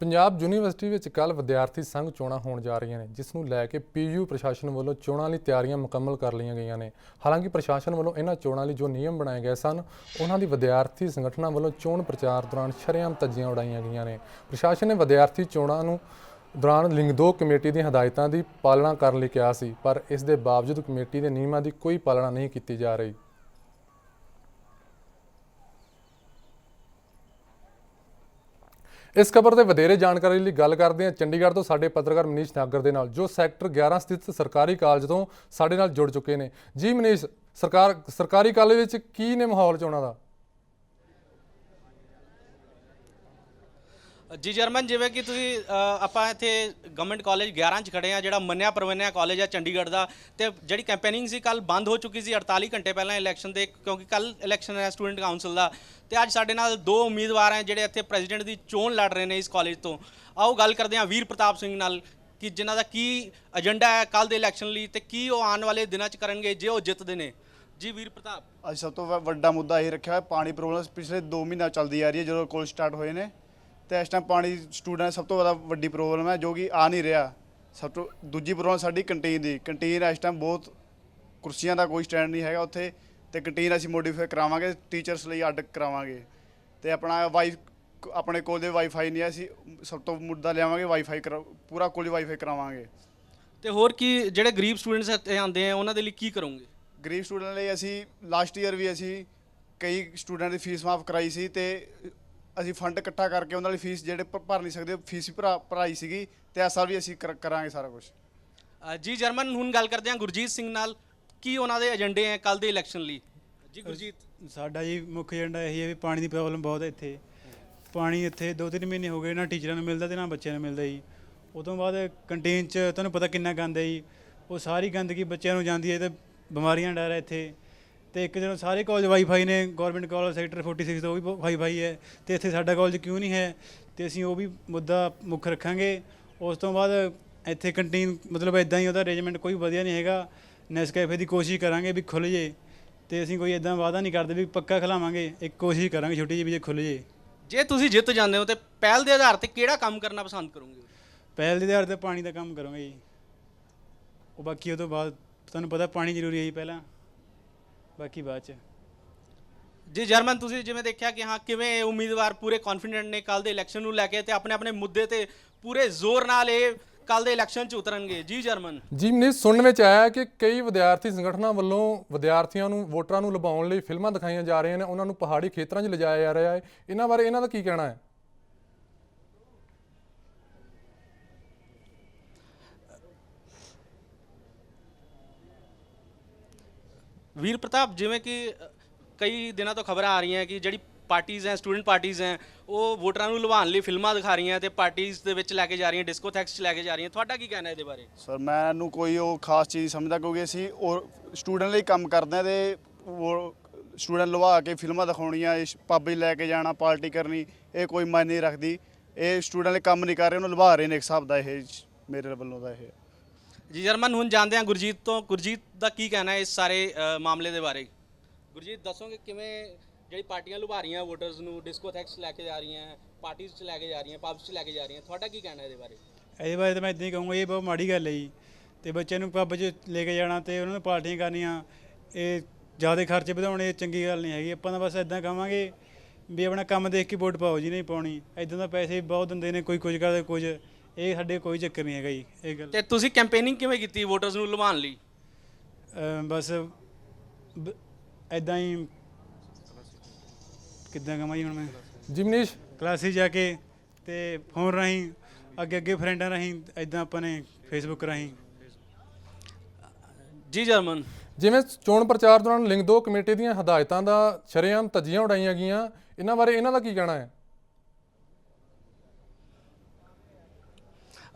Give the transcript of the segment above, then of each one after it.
Punjab university ਵਿੱਚ ਕੱਲ ਵਿਦਿਆਰਥੀ ਸੰਘ ਚੋਣਾਂ ਹੋਣ ਜਾ ਰਹੀਆਂ ਨੇ, ਜਿਸ ਨੂੰ ਲੈ ਕੇ ਪੀਯੂ ਪ੍ਰਸ਼ਾਸਨ ਵੱਲੋਂ ਚੋਣਾਂ ਲਈ ਤਿਆਰੀਆਂ ਮੁਕੰਮਲ ਕਰ ਲਈਆਂ ਗਈਆਂ ਨੇ। ਹਾਲਾਂਕਿ ਪ੍ਰਸ਼ਾਸਨ ਵੱਲੋਂ ਇਹਨਾਂ ਚੋਣਾਂ ਲਈ ਜੋ ਨਿਯਮ ਬਣਾਏ ਗਏ ਸਨ, ਉਹਨਾਂ ਦੀ ਵਿਦਿਆਰਥੀ ਸੰਗਠਨਾਂ ਵੱਲੋਂ ਚੋਣ ਪ੍ਰਚਾਰ ਦੌਰਾਨ ਸ਼ਰੇਆਮ ਤੱਜੀਆਂ ਉਡਾਈਆਂ ਗਈਆਂ ਨੇ। ਪ੍ਰਸ਼ਾਸਨ ਨੇ ਵਿਦਿਆਰਥੀ ਚੋਣਾਂ ਨੂੰ ਦੌਰਾਨ ਲਿੰਗਦੋ ਕਮੇਟੀ ਦੀਆਂ ਹਦਾਇਤਾਂ ਦੀ ਪਾਲਣਾ ਕਰਨ ਲਈ ਕਿਹਾ ਸੀ, ਪਰ ਇਸ ਦੇ ਬਾਵਜੂਦ ਕਮੇਟੀ ਦੇ ਨਿਯਮਾਂ ਦੀ ਕੋਈ ਪਾਲਣਾ ਨਹੀਂ ਕੀਤੀ ਜਾ ਰਹੀ। ਇਸ ਖਬਰ ਦੇ ਵਧੇਰੇ ਜਾਣਕਾਰੀ ਲਈ ਗੱਲ ਕਰਦੇ ਹਾਂ ਚੰਡੀਗੜ੍ਹ ਤੋਂ ਸਾਡੇ ਪੱਤਰਕਾਰ ਮਨੀਸ਼ ਨਾਗਰ ਦੇ ਨਾਲ, ਜੋ ਸੈਕਟਰ 11 ਸਥਿਤ ਸਰਕਾਰੀ ਕਾਲਜ ਤੋਂ ਸਾਡੇ ਨਾਲ ਜੁੜ ਚੁੱਕੇ ਨੇ। ਜੀ ਮਨੀਸ਼, ਸਰਕਾਰ, ਸਰਕਾਰੀ ਕਾਲਜ ਵਿੱਚ ਕੀ ਨੇ ਮਾਹੌਲ 'ਚ ਉਹਨਾਂ ਦਾ? ਜੀ ਜਰਮਨ ਜਿਵੇਂ ਕਿ ਤੁਸੀਂ ਅ, ਆਪਾਂ ਇੱਥੇ ਗਵਰਨਮੈਂਟ ਕਾਲਜ 11 ਚ ਖੜੇ ਆ ਜਿਹੜਾ ਮੰਨਿਆ ਪ੍ਰਵੰਨਿਆ ਕਾਲਜ ਹੈ ਚੰਡੀਗੜ੍ਹ ਦਾ ਤੇ ਜਿਹੜੀ ਕੈਂਪੇਨਿੰਗ ਸੀ ਕੱਲ ਬੰਦ ਹੋ ਚੁੱਕੀ ਸੀ 48 ਘੰਟੇ ਪਹਿਲਾਂ ਇਲੈਕਸ਼ਨ ਦੇ ਕਿਉਂਕਿ ਕੱਲ ਇਲੈਕਸ਼ਨ ਹੈ ਸਟੂਡੈਂਟ ਕਾਉਂਸਲ ਦਾ ਤੇ ਅੱਜ ਸਾਡੇ ਨਾਲ ਦੋ ਉਮੀਦਵਾਰ ਹੈ ਜਿਹੜੇ ਇੱਥੇ ਪ੍ਰੈਜ਼ੀਡੈਂਟ ਦੀ ਚੋਣ ਲੜ ਰਹੇ ਨੇ ਇਸ ਕਾਲਜ ਤੋਂ। ਆਓ ਗੱਲ ਕਰਦੇ ਹਾਂ ਵੀਰ ਪ੍ਰਤਾਪ ਸਿੰਘ ਨਾਲ ਕਿ ਜਿਨ੍ਹਾਂ ਦਾ ਕੀ ਏਜੰਡਾ ਹੈ ਕੱਲ ਦੇ ਇਲੈਕਸ਼ਨ ਲਈ ਤੇ ਕੀ ਉਹ ਆਉਣ ਵਾਲੇ ਦਿਨਾਂ ਚ ਕਰਨਗੇ ਜੇ ਉਹ ਜਿੱਤਦੇ ਨੇ। ਜੀ ਵੀਰ ਪ੍ਰਤਾਪ। ਅੱਜ ਸਭ ਤੋਂ ਵ- ਵੱਡਾ ਮੁੱਦਾ ਇਹ ਰੱਖਿਆ ਹੋਇਆ ਪਾਣੀ ਪ੍ਰੋਬਲਮ ਪਿਛਲੇ 2 ਮਹੀਨਾ ਚੱਲਦੀ ਆ ਰਹੀ ਹੈ ਜਦੋਂ ਕੋਲ ਸਟਾਰਟ ਹੋਏ ਨੇ। ਤੇ ਇਸ ਟਾਈਮ ਪਾਣੀ ਸਟੂਡੈਂਟ ਸਭ ਤੋਂ ਜ਼ਿਆਦਾ ਵੱਡੀ ਪ੍ਰੋਬਲਮ ਹੈ ਜੋ ਕਿ ਆ ਨਹੀਂ ਰਿਹਾ। ਸਭ ਤੋਂ ਦੂਜੀ ਪ੍ਰੋਬਲਮ ਸਾਡੀ ਕੰਟੀਨ ਦੀ। ਕੰਟੀਨ ਇਸ ਟਾਈਮ ਬਹੁਤ ਕੁਰਸੀਆਂ ਦਾ ਕੋਈ ਸਟੈਂਡ ਨਹੀਂ ਹੈਗਾ ਉੱਥੇ ਤੇ ਕੰਟੀਨ ਅਸੀਂ ਮੋਡੀਫਾਈ ਕਰਾਵਾਂਗੇ ਟੀਚਰਸ ਲਈ ਅੱਡ ਕਰਾਵਾਂਗੇ। ਤੇ ਆਪਣਾ ਵਾਈ ਆਪਣੇ ਕੋਲ ਦੇ ਵਾਈਫਾਈ ਨਹੀਂ ਹੈ ਅਸੀਂ ਸਭ ਤੋਂ ਮੁੱਦਾ ਲਿਆਵਾਂਗੇ ਵਾਈਫਾਈ ਪੂਰਾ ਕੋਲ ਵਾਈਫਾਈ ਕਰਾਵਾਂਗੇ। ਤੇ ਹੋਰ ਕੀ ਜਿਹੜੇ ਗਰੀਬ ਸਟੂਡੈਂਟਸ ਇੱਥੇ ਆਉਂਦੇ ਆ ਉਹਨਾਂ ਦੇ ਲਈ ਕੀ ਕਰੋਗੇ? ਗਰੀਬ ਸਟੂਡੈਂਟ ਲਈ ਅਸੀਂ ਲਾਸਟ ਈਅਰ ਵੀ ਅਸੀਂ ਕਈ ਸਟੂਡੈਂਟ ਦੀ ਫੀਸ ਮਾਫ ਕਰਾਈ ਸੀ ਤੇ ਅਸੀਂ ਫੰਡ ਇਕੱਠਾ ਕਰਕੇ ਉਹਨਾਂ ਦੀ ਫੀਸ ਜਿਹੜੇ ਭ- ਭਰ ਨਹੀਂ ਸਕਦੇ ਫੀਸ ਵੀ ਭਰਾ ਭਰਾਈ ਸੀਗੀ ਤੇ ਇਸ ਸਾਲ ਵੀ ਅਸੀਂ ਕਰ- ਕਰਾਂਗੇ ਸਾਰਾ ਕੁਝ ਅ, ਜੀ ਜਰਮਨ ਹੁਣ ਗੱਲ ਕਰਦੇ ਹਾਂ ਗੁਰਜੀਤ ਸਿੰਘ ਨਾਲ। ਕੀ ਉਹਨਾਂ ਦੇ ਏਜੰਡੇ ਹੈ ਕੱਲ ਦੇ ਇਲੈਕਸ਼ਨ ਲਈ? ਜੀ ਗੁਰਜੀਤ। ਸਾਡਾ ਜੀ ਮੁੱਖ ਏਜੰਡਾ ਇਹੀ ਹੈ ਵੀ ਪਾਣੀ ਦੀ ਪ੍ਰੋਬਲਮ ਬਹੁਤ ਹੈ ਇੱਥੇ। ਪਾਣੀ ਇੱਥੇ ਦੋ ਤਿੰਨ ਮਹੀਨੇ ਹੋ ਗਏ ਨਾ ਟੀਚਰਾਂ ਨੂੰ ਮਿਲਦਾ ਤੇ ਨਾ ਬੱਚਿਆਂ ਨੂੰ ਮਿਲਦਾ ਜੀ। ਉਹ ਤੋਂ ਬਾਅਦ ਕੰਟੀਨ 'ਚ ਤੁਹਾਨੂੰ ਪਤਾ ਕਿੰਨਾ ਗੰਦ ਹੈ ਜੀ। ਉਹ ਸਾਰੀ ਗੰਦਗੀ ਬੱਚਿਆਂ ਨੂੰ ਜਾਂਦੀ ਹੈ ਤੇ ਬਿਮਾਰੀਆਂ ਦਾ ਡਰ ਹੈ ਇੱਥੇ। ਤੇ ਇੱਕ ਜਦੋਂ ਸਾਰੇ ਕਾਲਜ ਵਾਈਫਾਈ ਨੇ ਗਵਰਨਮੈਂਟ ਕਾਲਜ ਸੈਕਟਰ 46 ਤੋਂ ਉਹ ਵੀ ਵਾਈਫਾਈ ਹੈ ਤੇ ਇੱਥੇ ਸਾਡਾ ਕਾਲਜ ਕਿਉਂ ਨਹੀਂ ਹੈ? ਤੇ ਅਸੀਂ ਉਹ ਵੀ ਮੁੱਦਾ ਮੁੱਖ ਰੱਖਾਂਗੇ। ਉਸ ਤੋਂ ਬਾਅਦ ਇੱਥੇ ਕੰਟੀਨ ਮਤਲਬ ਇਦਾਂ ਹੀ ਉਹਦਾ ਅਰੇਂਜਮੈਂਟ ਕੋਈ ਵਧੀਆ ਨਹੀਂ ਹੈਗਾ। ਨੈਸਕੈਫੇ ਦੀ ਕੋਸ਼ਿਸ਼ ਕਰਾਂਗੇ ਵੀ ਖੁੱਲ ਜੇ ਤੇ ਅਸੀਂ ਕੋਈ ਇਦਾਂ ਵਾਅਦਾ ਨਹੀਂ ਕਰਦੇ ਵੀ ਪੱਕਾ ਖਿਲਾਵਾਂਗੇ। ਇੱਕ ਕੋਸ਼ਿਸ਼ ਕਰਾਂਗੇ ਛੋਟੀ ਜਿਹੀ ਵੀ ਜੇ ਖੁੱਲ ਜੇ। ਜੇ ਤੁਸੀਂ ਜਿੱਤ ਜਾਂਦੇ ਹੋ ਤੇ ਪਹਿਲ ਦੇ ਆਧਾਰ ਤੇ ਕਿਹੜਾ ਕੰਮ ਕਰਨਾ ਪਸੰਦ ਕਰੋਗੇ? ਪਹਿਲ ਦੇ ਆਧਾਰ ਤੇ ਪਾਣੀ ਦਾ ਕੰਮ ਕਰਾਂਗੇ ਜੀ। ਉਹ ਬਾਕੀ ਉਹ ਤੋਂ ਬਾਅਦ ਤੁਹਾਨੂੰ ਪਤਾ ਪਾਣੀ ਜ਼ਰੂਰੀ ਹੈ ਜੀ ਪਹਿਲਾਂ। ਬਾਕੀ ਬਾਅਦ ਚ। ਜੀ ਜਰਮਨ ਤੁਸੀਂ ਜਿਵੇਂ ਦੇਖਿਆ ਕਿ ਹਾਂ ਕਿਵੇਂ ਇਹ ਉਮੀਦਵਾਰ ਪੂਰੇ ਕੌਨਫੀਡੈਂਟ ਨੇ ਕੱਲ ਦੇ ਇਲੈਕਸ਼ਨ ਨੂੰ ਲੈ ਕੇ ਤੇ ਆਪਣੇ ਆਪਣੇ ਮੁੱਦੇ ਤੇ ਪੂਰੇ ਜ਼ੋਰ ਨਾਲ ਇਹ ਕੱਲ ਦੇ ਇਲੈਕਸ਼ਨ 'ਚ ਉਤਰਨਗੇ। ਜੀ ਜਰਮਨ। ਜੀ ਮਨੀਸ਼ ਸੁਣਨ ਵਿੱਚ ਆਇਆ ਕਿ ਕਈ ਵਿਦਿਆਰਥੀ ਸੰਗਠਨਾਂ ਵੱਲੋਂ ਵਿਦਿਆਰਥੀਆਂ ਨੂੰ ਵੋਟਰਾਂ ਨੂੰ ਲੁਭਾਉਣ ਲਈ ਫਿਲਮਾਂ ਦਿਖਾਈਆਂ ਜਾ ਰਹੀਆਂ ਨੇ। ਉਹਨਾਂ ਨੂੰ ਪਹਾੜੀ ਖੇਤਰਾਂ 'ਚ ਲਿਜਾਇਆ ਜਾ ਰਿਹਾ ਹੈ। ਇਹਨਾਂ ਬਾਰੇ ਇਹਨਾਂ ਦਾ ਕੀ ਕਹਿਣਾ ਹੈ? ਵੀਰ ਪ੍ਰਤਾਪ, ਜਿਵੇਂ ਕਿ ਕਈ ਦਿਨਾਂ ਤੋਂ ਖਬਰਾਂ ਆ ਰਹੀਆਂ ਕਿ ਜਿਹੜੀ ਪਾਰਟੀਆਂ ਹੈ ਸਟੂਡੈਂਟ ਪਾਰਟੀਆਂ ਹੈ ਉਹ ਵੋਟਰਾਂ ਨੂੰ ਲੁਭਾਉਣ ਲਈ ਫਿਲਮਾਂ ਦਿਖਾ ਰਹੀਆਂ ਤੇ ਪਾਰਟੀਆਂ ਦੇ ਵਿੱਚ ਲੈ ਕੇ ਜਾ ਰਹੀਆਂ, ਡਿਸਕੋਥੈਕਸ 'ਚ ਲੈ ਕੇ ਜਾ ਰਹੀਆਂ। ਤੁਹਾਡਾ ਕੀ ਕਹਿਣਾ ਇਹਦੇ ਬਾਰੇ? ਸਰ, ਮੈਨੂੰ ਕੋਈ ਉਹ ਖਾਸ ਚੀਜ਼ ਸਮਝਦਾ ਕਿਉਂਕਿ ਅਸੀਂ ਉਹ ਸਟੂਡੈਂਟ ਲਈ ਕੰਮ ਕਰਦੇ ਹਾਂ ਤੇ ਉਹ ਸਟੂਡੈਂਟ ਲਵਾ ਕੇ ਫਿਲਮਾਂ ਦਿਖਾਉਣੀਆਂ ਪੱਬ 'ਚ ਲੈ ਕੇ ਜਾਣਾ, ਪਾਰਟੀ ਕਰਨੀ, ਇਹ ਕੋਈ ਮਾਇਨੇ ਨਹੀਂ ਰੱਖਦੀ। ਇਹ ਸਟੂਡੈਂਟ ਲਈ ਕੰਮ ਨਹੀਂ ਕਰ ਰਹੇ, ਉਹਨੂੰ ਲਵਾ ਰਹੇ ਨੇ ਇੱਕ ਹਿਸਾਬ ਦਾ ਇਹ, ਮੇਰੇ ਵੱਲੋਂ ਦਾ ਇਹ। ਜੀ ਜਰਮਨ ਹੁਣ ਜਾਣਦੇ ਹਾਂ ਗੁਰਜੀਤ ਤੋਂ। ਗੁਰਜੀਤ ਦਾ ਕੀ ਕਹਿਣਾ ਹੈ ਇਸ ਸਾਰੇ ਅ, ਮਾਮਲੇ ਦੇ ਬਾਰੇ? ਗੁਰਜੀਤ ਦੱਸੋਗੇ ਕਿਵੇਂ ਜਿਹੜੀ ਪਾਰਟੀਆਂ ਲੁਭਾ ਰਹੀਆਂ ਵੋਟਰਸ ਨੂੰ ਡਿਸਕੋਥੈਕਸ ਲੈ ਕੇ ਜਾ ਰਹੀਆਂ ਪਾਰਟੀਆਂ 'ਚ ਲੈ ਕੇ ਜਾ ਰਹੀਆਂ ਪਬਸ 'ਚ ਲੈ ਕੇ ਜਾ ਰਹੀਆਂ ਤੁਹਾਡਾ ਕੀ ਕਹਿਣਾ ਇਹਦੇ ਬਾਰੇ? ਇਹਦੇ ਬਾਰੇ ਤਾਂ ਮੈਂ ਇਦਾਂ ਹੀ ਕਹੂੰਗਾ ਇਹ ਬਹੁਤ ਮਾੜੀ ਗੱਲ ਹੈ ਜੀ। ਤੇ ਬੱਚਿਆਂ ਨੂੰ ਪੱਬ 'ਚ ਲੈ ਕੇ ਜਾਣਾ ਤੇ ਉਹਨਾਂ ਨੂੰ ਪਾਰਟੀਆਂ ਕਰਨੀਆਂ ਇਹ ਜ਼ਿਆਦਾ ਖਰਚੇ ਵਧਾਉਣੇ ਇਹ ਚੰਗੀ ਗੱਲ ਨਹੀਂ ਹੈਗੀ। ਆਪਾਂ ਤਾਂ ਬਸ ਇਦਾਂ ਕਹਾਂਗੇ ਵੀ ਆਪਣਾ ਕੰਮ ਦੇਖ ਕੇ ਵੋਟ ਪਾਓ ਜੀ ਨਹੀਂ ਪਾਉਣੀ। ਇਦਾਂ ਦਾ ਪੈਸੇ ਬਹੁਤ ਦਿੰਦੇ ਨੇ ਕੋਈ ਕੁਝ ਕਰਦੇ ਕੁਝ। ਇਹ ਸਾਡੇ ਕੋਈ ਚੱਕਰ ਨਹੀਂ ਹੈਗਾ ਜੀ ਇਹ ਗੱਲ। ਤੇ ਤੁਸੀਂ ਕੈਂਪੇਨਿੰਗ ਕਿਵੇਂ ਕੀਤੀ ਵੋਟਰਸ ਨੂੰ ਲੁਭਾਉਣ ਲਈ? ਬਸ ਇਦਾਂ ਹੀ ਕਿੱਦਾਂ ਕਹਾਂ ਜੀ ਹੁਣ ਮੈਂ? ਜੀ ਮਨੀਸ਼ ਕਲਾਸਿਸ ਜਾ ਕੇ ਤੇ ਫੋਨ ਰਾਹੀਂ ਅੱਗੇ ਅੱਗੇ ਫਰੈਂਡਾਂ ਰਾਹੀਂ ਇਦਾਂ ਆਪਾਂ ਨੇ ਫੇਸਬੁੱਕ ਰਾਹੀਂ। ਜੀ ਜਰਮਨ। ਜਿਵੇਂ ਚੋਣ ਪ੍ਰਚਾਰ ਦੌਰਾਨ ਲਿੰਗ ਦੋ ਕਮੇਟੀ ਦੀਆਂ ਹਦਾਇਤਾਂ ਦਾ ਸ਼ਰੇਆਮ ਧੱਜੀਆਂ ਉਡਾਈਆਂ ਗਈਆਂ ਇਹਨਾਂ ਬਾਰੇ ਇਹਨਾਂ ਦਾ ਕੀ ਕਹਿਣਾ ਹੈ?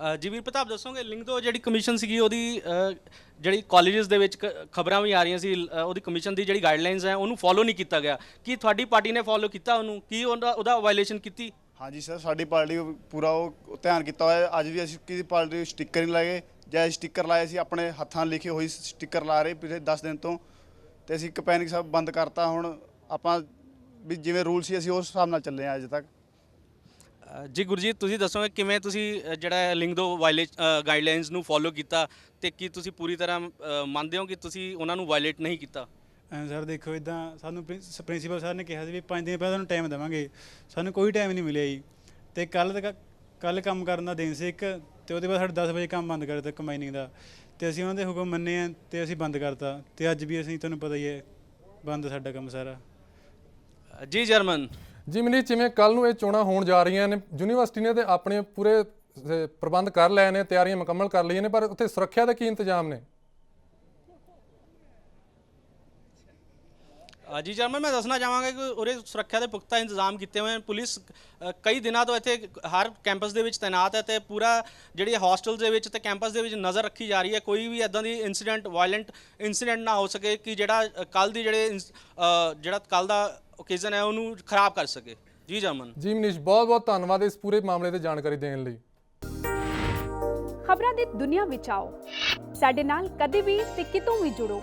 ਅ, ਜੀ ਵੀਰ ਪ੍ਰਤਾਪ ਦੱਸੋਗੇ? ਲਿੰਗ ਤੋਂ ਜਿਹੜੀ ਕਮਿਸ਼ਨ ਸੀਗੀ ਉਹਦੀ ਜਿਹੜੀ ਕਾਲਜਸ ਦੇ ਵਿੱਚ ਖਬਰਾਂ ਵੀ ਆ ਰਹੀਆਂ ਸੀ ਉਹਦੀ ਕਮਿਸ਼ਨ ਦੀ ਜਿਹੜੀ ਗਾਈਡਲਾਈਨਸ ਹੈ ਉਹਨੂੰ ਫੋਲੋ ਨਹੀਂ ਕੀਤਾ ਗਿਆ। ਕੀ ਤੁਹਾਡੀ ਪਾਰਟੀ ਨੇ ਫੋਲੋ ਕੀਤਾ ਉਹਨੂੰ? ਕੀ ਉਹਦਾ ਉਹਦਾ ਵਾਇਲੇਸ਼ਨ ਕੀਤੀ? ਹਾਂਜੀ ਸਰ ਸਾਡੀ ਪਾਰਟੀ ਪੂਰਾ ਉਹ ਧਿਆਨ ਕੀਤਾ ਹੋਇਆ ਅੱਜ ਵੀ ਅਸੀਂ ਕਿਸੇ ਪਾਰਟੀ ਨੂੰ ਸਟicker ਨਹੀਂ ਲਾਏ। ਜਾਂ ਸਟicker ਲਾਏ ਸੀ ਆਪਣੇ ਹੱਥਾਂ ਨਾਲ ਲਿਖੇ ਹੋਈ ਸਟicker ਲਾ ਰਹੇ ਪਿਛਲੇ 10 ਦਿਨ ਤੋਂ। ਤੇ ਅਸੀਂ ਕਪੈਨਿਕ ਸਭ ਬੰਦ ਕਰਤਾ ਹੁਣ। ਆਪਾਂ ਵੀ ਜਿਵੇਂ ਰੂਲ ਸੀ ਅਸੀਂ ਉਸ ਹਿਸਾਬ ਨਾਲ ਚੱਲੇ ਆ ਅੱਜ ਤੱਕ। ਜੀ ਗੁਰਜੀਤ ਤੁਸੀਂ ਦੱਸੋਗੇ ਕਿਵੇਂ ਤੁਸੀਂ ਜਿਹੜਾ ਲਿੰਗਦੋ ਵਾਇਲੇਟ ਗਾਈਡਲਾਈਨਸ ਨੂੰ ਫੋਲੋ ਕੀਤਾ ਤੇ ਕੀ ਤੁਸੀਂ ਪੂਰੀ ਤਰ੍ਹਾਂ ਮੰਨਦੇ ਹੋ ਕਿ ਤੁਸੀਂ ਉਹਨਾਂ ਨੂੰ ਵਾਇਲੇਟ ਨਹੀਂ ਕੀਤਾ? ਸਰ ਦੇਖੋ ਇਦਾਂ ਸਾਨੂੰ ਪ੍ਰਿੰਸੀਪਲ ਸਰ ਨੇ ਕਿਹਾ ਸੀ ਵੀ 5 ਦਿਨ ਪਹਿਲਾਂ ਤੁਹਾਨੂੰ ਟਾਈਮ ਦੇਵਾਂਗੇ। ਸਾਨੂੰ ਕੋਈ ਟਾਈਮ ਨਹੀਂ ਮਿਲਿਆ ਜੀ। ਤੇ ਕੱਲ ਕੱਲ ਕੰਮ ਕਰਨ ਦਾ ਦਿਨ ਸੀ ਇੱਕ ਤੇ ਉਹਦੇ ਬਾਅਦ ਸਾਡਾ 10 ਵਜੇ ਕੰਮ ਬੰਦ ਕਰ ਦਿੱਤਾ ਕੰਬਾਈਨਿੰਗ ਦਾ। ਤੇ ਅਸੀਂ ਉਹਨਾਂ ਦੇ ਹੁਕਮ ਮੰਨੇ ਆ ਤੇ ਅਸੀਂ ਬੰਦ ਕਰਤਾ। ਤੇ ਅੱਜ ਵੀ ਅਸੀਂ ਤੁਹਾਨੂੰ ਪਤਾ ਹੀ ਹੈ ਬੰਦ ਸਾਡਾ ਕੰਮ ਸਾਰਾ। ਜੀ ਜਰਮਨ। ਜੀ ਮਨੀਸ਼ ਜਿਵੇਂ ਕੱਲ ਨੂੰ ਇਹ ਚੋਣਾਂ ਹੋਣ ਜਾ ਰਹੀਆਂ ਨੇ, ਯੂਨੀਵਰਸਿਟੀ ਨੇ ਤੇ ਆਪਣੇ ਪੂਰੇ ਪ੍ਰਬੰਧ ਕਰ ਲਏ ਨੇ, ਤਿਆਰੀਆਂ ਮੁਕੰਮਲ ਕਰ ਲਈਆਂ ਨੇ, ਪਰ ਉੱਥੇ ਸੁਰੱਖਿਆ ਦੇ ਕੀ ਇੰਤਜ਼ਾਮ ਨੇ? ਜੀ ਜਰਮਨ ਮੈਂ ਦੱਸਣਾ ਚਾਹਾਂਗਾ ਕਿ ਉਰੇ ਸੁਰੱਖਿਆ ਦੇ ਪੁਖਤਾ ਇੰਤਜ਼ਾਮ ਕੀਤੇ ਹੋਏ ਹਨ। ਪੁਲਿਸ ਕਈ ਦਿਨਾਂ ਤੋਂ ਇੱਥੇ ਹਰ ਕੈਂਪਸ ਦੇ ਵਿੱਚ ਤਾਇਨਾਤ ਹੈ ਤੇ ਪੂਰਾ ਜਿਹੜੀ ਹੋਸਟਲ ਦੇ ਵਿੱਚ ਤੇ ਕੈਂਪਸ ਦੇ ਵਿੱਚ ਨਜ਼ਰ ਰੱਖੀ ਜਾ ਰਹੀ ਹੈ। ਕੋਈ ਵੀ ਇਦਾਂ ਦੀ ਇਨਸੀਡੈਂਟ ਵਾਇਲੈਂਟ ਇਨਸੀਡੈਂਟ ਨਾ ਹੋ ਸਕੇ ਕਿ ਜਿਹੜਾ ਕੱਲ ਦੀ ਜਿਹੜੇ ਜਿਹੜਾ ਕੱਲ ਦਾ ਓਕੇਜ਼ਨ ਹੈ ਉਹਨੂੰ ਖਰਾਬ ਕਰ ਸਕੇ। ਜੀ ਜਰਮਨ ਜੀ ਮਨੀਸ਼ ਬਹੁਤ ਬਹੁਤ ਧੰਨਵਾਦ ਇਸ ਪੂਰੇ ਮਾਮਲੇ ਤੇ ਜਾਣਕਾਰੀ ਦੇਣ ਲਈ। ਖਬਰਾਂ ਦੀ ਦੁਨੀਆ ਵਿੱਚ ਆਓ। ਸਾਡੇ ਨਾਲ ਕਦੇ ਵੀ ਤੇ ਕਿਤੋਂ ਵੀ ਜੁੜੋ।